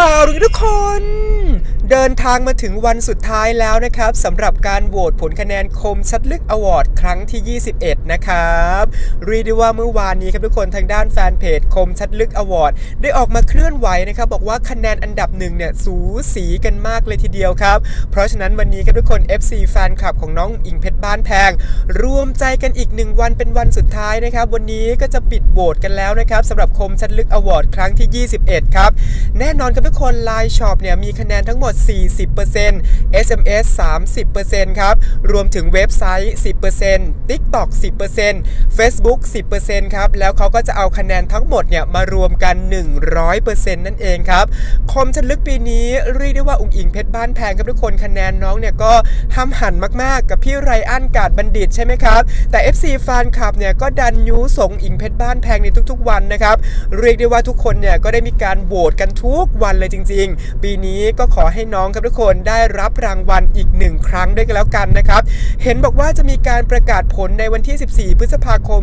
ข่าวหรือทุกคน เดินทางมาถึงวันสุดท้ายแล้วนะครับสำหรับการโหวตผลคะแนนคมชัดลึกอวอร์ดครั้งที่ 21 นะครับเรียกได้ว่าเมื่อวานนี้ครับทุกคนทางด้านแฟนเพจคมชัดลึกอวอร์ดได้ออกมาเคลื่อนไหวนะครับบอกว่าคะแนนอันดับหนึ่งเนี่ยสูสีกันมากเลยทีเดียวครับ เพราะฉะนั้นวันนี้ครับทุกคน FC แฟนคลับของน้องอิงเพชรบ้านแพงรวมใจกันอีกหนึ่งวันเป็นวันสุดท้ายนะครับ วันนี้ก็จะปิดโหวตกันแล้วนะครับสำหรับคมชัดลึกอวอร์ดครั้งที่ 21 ครับแน่นอนครับทุกคนไลน์ช็อปเนี่ยมีคะแนนทั้งหมด40% SMS 30%ครับ รวมถึงเว็บไซต์ 10% TikTok 10% Facebook 10%ครับ แล้วเขาก็จะเอาคะแนนทั้งหมดเนี่ยมารวมกัน 100%นั่นเองครับ คมชัดลึกปีนี้เรียกได้ว่า อุ๋งอิงเพชรบ้านแพงครับทุกคนคะแนนน้องเนี่ยก็ห้ามหันมากๆ กับพี่ไรอันกาดบัณฑิตใช่ไหมครับ แต่ FC แฟนคลับเนี่ยก็ดันยูส่งอิงเพชรบ้านแพงในทุกๆ วันนะครับ เรียกได้ว่าทุกคนเนี่ยก็ได้มีการโหวตกันทุกวันเลยจริง ๆ ปีนี้ก็ขอให้น้องครับทุกคนได้รับรางวัลอีกหนึ่งครั้งด้วยกันแล้วกันนะครับ เห็นบอกว่าจะมีการประกาศผลในวันที่ 14 พฤษภาคม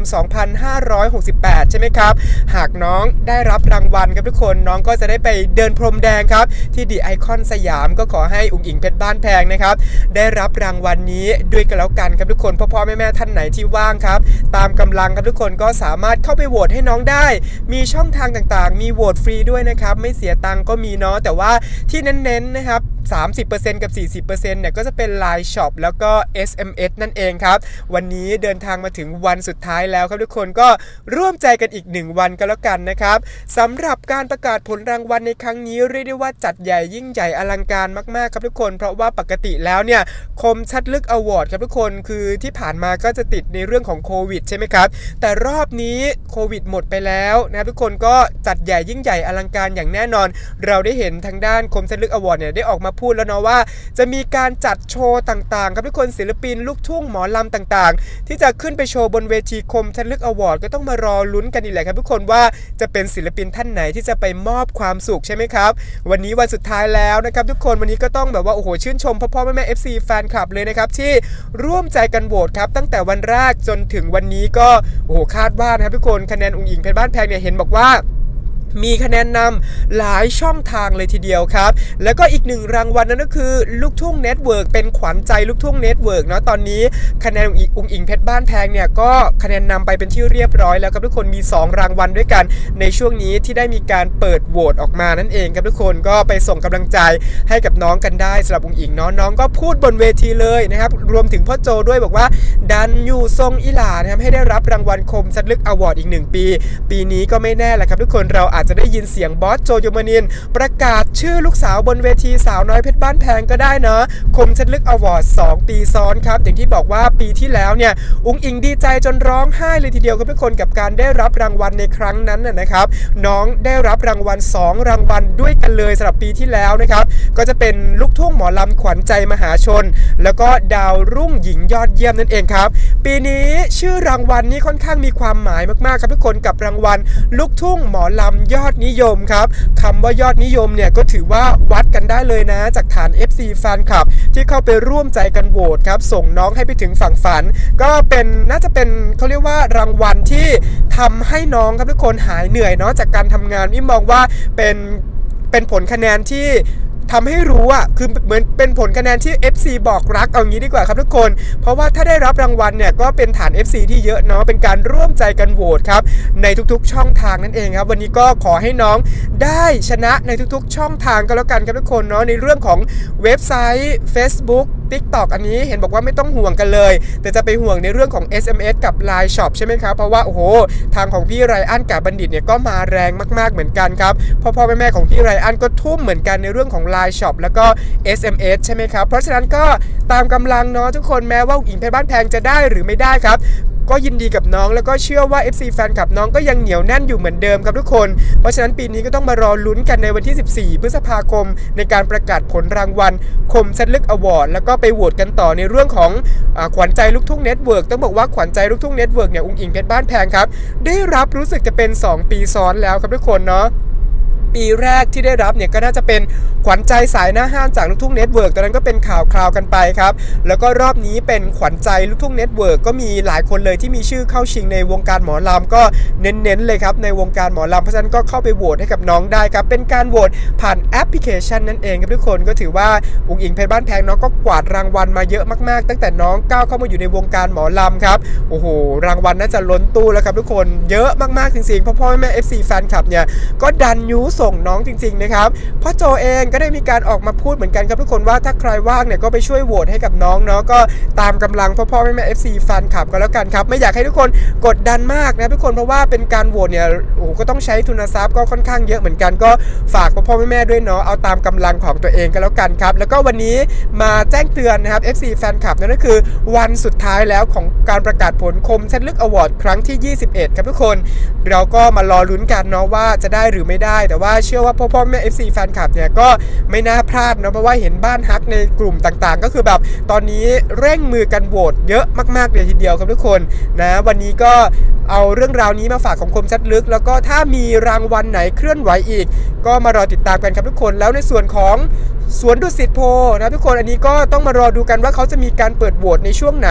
2568 ใช่ไหมครับ หากน้องได้รับรางวัลครับทุกคนน้องก็จะได้ไปเดินพรมแดงครับ ที่ดีไอคอนสยามก็ขอให้อุ๋งอิงเพชรบ้านแพงนะครับ ได้รับรางวัลนี้ด้วยกันแล้วกันครับทุกคนพ่อพ่อแม่แม่ท่านไหนที่ว่างครับ ตามกำลังครับทุกคนก็สามารถเข้าไปโหวตให้น้องได้ มีช่องทางต่างๆ มีโหวตฟรีด้วยนะครับไม่เสียตังก็มีเนาะแต่ว่าที่เน้นๆนะครับした。30%กับ 40%เนี่ยก็จะเป็น Line Shop แล้วก็ SMS นั่นเองครับ วันนี้เดินทางมาถึงวันสุดท้ายแล้วครับทุกคนก็ร่วมใจกันอีก 1 วันก็แล้วกันนะครับสำหรับการประกาศผลรางวัลในครั้งนี้เรียกได้ว่าจัดใหญ่ยิ่งใหญ่อลังการมากๆครับทุกคน เพราะว่าปกติแล้วเนี่ยคมชัดลึกอวอร์ดครับทุกคนคือที่ผ่านมาก็จะติดในเรื่องของโควิดใช่ไหมครับแต่รอบนี้โควิดหมดไปแล้วนะครับทุกคนก็จัดใหญ่ยิ่งใหญ่อลังการอย่างแน่นอน เราได้เห็นทางด้านคมชัดลึกอวอร์ดเนี่ยได้ออกมาพูดแล้วเนาะว่า จะมีการจัดโชว์ต่างๆ ครับทุกคนศิลปินลูกทุ่งหมอลำต่างๆ ที่จะขึ้นไปโชว์บนเวทีคมชัดลึกอวอร์ดก็ต้องมารอลุ้นกันอีกแหละครับทุกคนว่าจะเป็นศิลปินท่านไหนที่จะไปมอบความสุขใช่ไหมครับ วันนี้วันสุดท้ายแล้วนะครับทุกคนวันนี้ก็ต้องแบบว่าโอ้โหชื่นชมพ่อพ่อแม่แม่ FC แฟนคลับเลยนะครับที่ร่วมใจกันโหวตครับตั้งแต่วันแรกจนถึงวันนี้ก็โอ้โหคาดว่านะครับทุกคนคะแนนองค์อิงเพชรบ้านแพงเนี่ยเห็นบอกว่า มีคะแนนนำหลายช่องทางเลยทีเดียวครับ แล้วก็อีกหนึ่งรางวัลนั่นก็คือ ลูกทุ่งเน็ตเวิร์กเป็นขวัญใจลูกทุ่งเน็ตเวิร์กเนาะตอนนี้คะแนนองอุงอิงเพชรบ้านแพงเนี่ยก็คะแนนนำไปเป็นที่เรียบร้อยแล้วครับทุกคนมี 2 รางวัลด้วยกัน ในช่วงนี้ที่ได้มีการเปิดโหวตออกมานั่นเองครับทุกคนก็ไปส่งกำลังใจให้กับน้องกันได้สำหรับอุงอิงเนาะน้องก็พูดบนเวทีเลยนะครับรวมถึงพ่อโจด้วยบอกว่า ดันอยู่ทรงอิหลานะครับให้ได้รับรางวัลคมชัดลึกอวอร์ดอีกหนึ่งปี ปีนี้ก็ไม่แน่แหละครับทุกคนเราอาจจะได้ยินเสียงบอสโจโยมานิน ประกาศชื่อลูกสาวบนเวทีสาวน้อยเพชรบ้านแพงก็ได้เนาะคมชัดลึกอวอร์ด2 ปีซ้อนครับ อย่างที่บอกว่าปีที่แล้วเนี่ย อุ้งอิงดีใจจนร้องไห้เลยทีเดียวครับทุกคนกับการได้รับรางวัลในครั้งนั้นนะนะครับ น้องได้รับรางวัล 2 รางวัลด้วยกันเลยสำหรับปีที่แล้วนะครับ ก็จะเป็นลูกทุ่งหมอลำขวัญใจมหาชน แล้วก็ดาวรุ่งหญิงยอดเยี่ยมนั่นเองครับ ปีนี้ชื่อรางวัลนี้ค่อนข้างมีความหมายมากๆครับทุกคนกับรางวัล ลูกทุ่งหมอลำยอดนิยมครับคำว่ายอดนิยมเนี่ยก็ถือว่าวัดกันได้เลยนะ จากฐาน FC แฟนคลับ ที่เข้าไปร่วมใจกันโหวตครับ ส่งน้องให้ไปถึงฝั่งฝัน ก็เป็นน่าจะเป็นเขาเรียกว่ารางวัลที่ทำให้น้องครับทุกคนหายเหนื่อยเนาะจากการทำงานวิมองว่าเป็นเป็นผลคะแนนที่ ทำให้รู้อะคือเหมือนเป็นผลคะแนนที่ FC บอกรักเอางี้ดีกว่าครับทุกคน เพราะว่าถ้าได้รับรางวัลเนี่ยก็เป็นฐาน FC ที่เยอะเนาะเป็นการร่วมใจกันโหวตครับในทุกๆ ช่องทางนั่นเองครับวันนี้ก็ขอให้น้องได้ชนะในทุกๆ ช่องทางก็แล้วกันครับทุกคนเนาะในเรื่องของเว็บไซต์ Facebook TikTok อันนี้เห็นบอกว่าไม่ต้องห่วงกันเลย แต่จะไปห่วงในเรื่องของ SMS กับ Line Shop ใช่ไหมครับ เพราะว่า โอ้โห ทางของพี่ไรอันกับบัณฑิตเนี่ยก็มาแรงมากๆเหมือนกันครับพ่อพ่อแม่แม่ของพี่ไรอันก็ทุ่มเหมือนกันในเรื่องของ Line Shop แล้วก็ SMS ใช่ไหมครับ เพราะฉะนั้นก็ตามกำลังเนาะทุกคนแม้ว่าอิงเพชรบ้านแพงจะได้หรือไม่ได้ครับ ก็ยินดีกับน้องแล้วก็เชื่อว่า FC แฟนคลับน้องก็ยังเหนียวแน่นอยู่เหมือนเดิมครับทุกคน เพราะฉะนั้นปีนี้ก็ต้องมารอลุ้นกันในวันที่ 14 พฤษภาคม ในการประกาศผลรางวัลคมชัดลึกอวอร์ดแล้วก็ไปโหวตกันต่อในเรื่องของอขวัญใจลูกทุ่งเน็ตเวิร์กต้องบอกว่าขวัญใจลูกทุ่งเน็ตเวิร์กเนี่ยอุ้งอิงเพชรบ้านแพงครับ ได้รับรู้สึกจะเป็น 2 ปีซ้อนแล้วครับทุกคนเนาะ ปีแรกที่ได้รับเนี่ยก็น่าจะเป็นขวัญใจสายหน้าห้านจากลูกทุ่งเน็ตเวิร์กตอนนั้นก็เป็นข่าวคราวกันไปครับ แล้วก็รอบนี้เป็นขวัญใจลูกทุ่งเน็ตเวิร์กก็มีหลายคนเลยที่มีชื่อเข้าชิงในวงการหมอลำก็เน้นๆเลยครับในวงการหมอลำเพราะฉะนั้นก็เข้าไปโหวตให้กับน้องได้ครับ เป็นการโหวตผ่านแอปพลิเคชันนั่นเองครับทุกคนก็ถือว่าอุ๋งอิงเพชรบ้านแพงน้องก็กวาดรางวัลมาเยอะมากๆ ตั้งแต่น้องก้าวเข้ามาอยู่ในวงการหมอลำครับโอ้โหรางวัลน่าจะล้นตู้แล้วครับทุกคนเยอะมากๆจริงๆเพราะพ่อแม่ FC แฟนคลับเนี่ยก็ดันยูส่ส่งน้องจริงๆนะครับพ่อโจเองก็ได้มีการออกมาพูดเหมือนกันครับทุกคนว่าถ้าใครว่างเนี่ยก็ไปช่วยโหวตให้กับน้องเนาะก็ตามกำลังพ่อพ่อแม่แม่ FC แฟนคลับก็แล้วกันครับ ไม่อยากให้ทุกคนกดดันมากนะทุกคนเพราะว่าเป็นการโหวตเนี่ยโอ้โหก็ต้องใช้ทุนทรัพย์ก็ค่อนข้างเยอะเหมือนกันก็ฝากพ่อพ่อแม่แม่ด้วยเนาะเอาตามกำลังของตัวเองก็แล้วกันครับ แล้วก็วันนี้มาแจ้งเตือนนะครับ FC แฟนคลับนั่นก็คือวันสุดท้ายแล้วของการประกาศผลคมชัดลึกอวอร์ดครั้งที่ 21 ครับทุกคน เราก็มารอลุ้นกันเนาะว่าจะได้หรือไม่ได้แต่ว่าเชื่อว่าพ่อพ่อแม่ FC แฟนคลับเนี่ยก็ไม่น่าพลาดเนาะเพราะว่าเห็นบ้านฮักในกลุ่มต่างๆ ก็คือแบบตอนนี้เร่งมือกันโหวตเยอะมากๆเลยทีเดียวครับทุกคนนะวันนี้ก็เอาเรื่องราวนี้มาฝากของคมชัดลึก แล้วก็ถ้ามีรางวัลไหนเคลื่อนไหวอีก ก็มารอติดตามกันครับทุกคนแล้วในส่วนของ สวนดุสิตโพนะทุกคนอันนี้ก็ต้องมารอดูกันว่าเขาจะมีการเปิดโหวตในช่วงไหน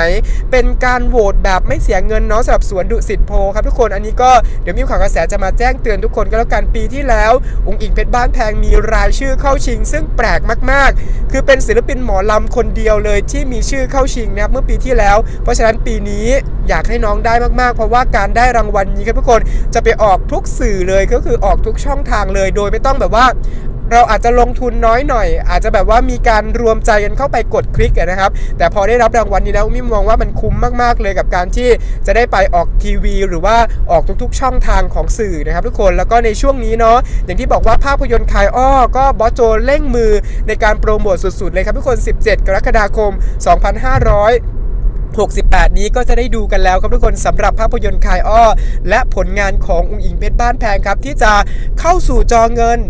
เป็นการโหวตแบบไม่เสียเงินเนาะสำหรับสวนดุสิตโพครับทุกคนอันนี้ก็เดี๋ยวมีข่าวกระแสจะมาแจ้งเตือนทุกคนก็แล้วกันปีที่แล้ว องค์อิงเพชรบ้านแพงมีรายชื่อเข้าชิง ซึ่งแปลกมากๆ คือเป็นศิลปินหมอลำคนเดียวเลยที่มีชื่อเข้าชิงนะครับเมื่อปีที่แล้ว เพราะฉะนั้นปีนี้อยากให้น้องได้มากๆ เพราะว่าการได้รางวัลนี้ครับทุกคนจะไปออกทุกสื่อเลยก็คือออกทุกช่องทางเลย โดยไม่ต้องแบบว่า เราอาจจะลงทุนน้อยหน่อย อาจจะแบบว่ามีการรวมใจกันเข้าไปกดคลิกนะครับ แต่พอได้รับรางวัลนี้แล้วมิมมองว่ามันคุ้มมาก ๆ เลยกับการที่จะได้ไปออกทีวี หรือว่าออกทุกๆ ช่องทางของสื่อนะครับทุกคนแล้วก็ในช่วงนี้เนาะอย่างที่บอกว่าภาพยนตร์คายอ้อก็บอสโจเร่งมือในการโปรโมทสุด ๆ เลยครับทุกคน 17 กรกฎาคม 2500 68 นี้ก็จะได้ดูกันแล้วครับทุกคนสำหรับภาพยนตร์คายอ้อ และผลงานของอุ๋งอิงเพชรบ้านแพงครับ ที่จะเข้าสู่จอเงิน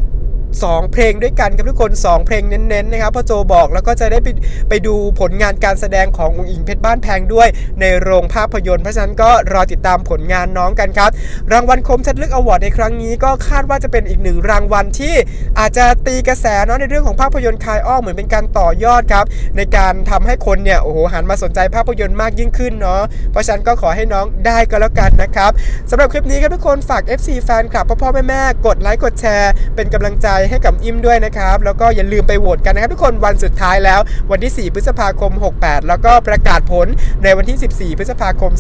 2 เพลงด้วยกันครับทุกคน 2 เพลงเน้นๆนะครับพ่อโจบอกแล้วก็จะได้ไปไปดูผลงานการแสดงของอุ๋งอิงเพชรบ้านแพงด้วยในโรงภาพยนตร์เพราะฉะนั้นก็รอติดตามผลงานน้องกันครับ รางวัลคมชัดลึกอวอร์ดในครั้งนี้ก็คาดว่าจะเป็นอีกหนึ่งรางวัลที่อาจจะตีกระแสเนาะในเรื่องของภาพยนตร์คายอ้อเหมือนเป็นการต่อยอดครับ ในการทำให้คนเนี่ยโอ้โหหันมาสนใจภาพยนตร์มากยิ่งขึ้นเนาะเพราะฉะนั้นก็ขอให้น้องได้ก็แล้วกันนะครับสำหรับคลิปนี้ครับทุกคนฝาก FC แฟนคลับพ่อพ่อแม่แม่กดไลค์กดแชร์เป็นกำลังใจให้กับอิมด้วยนะครับ แล้วก็อย่าลืมไปโหวตกันนะครับ ทุกคนวันสุดท้ายแล้ววันที่ 4 พฤษภาคม 68 แล้วก็ประกาศผลในวันที่ 14 พฤษภาคม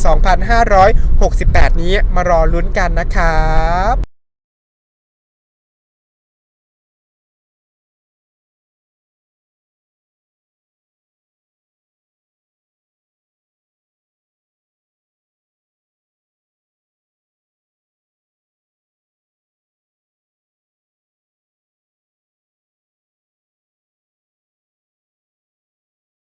2568 นี้มารอลุ้นกันนะครับ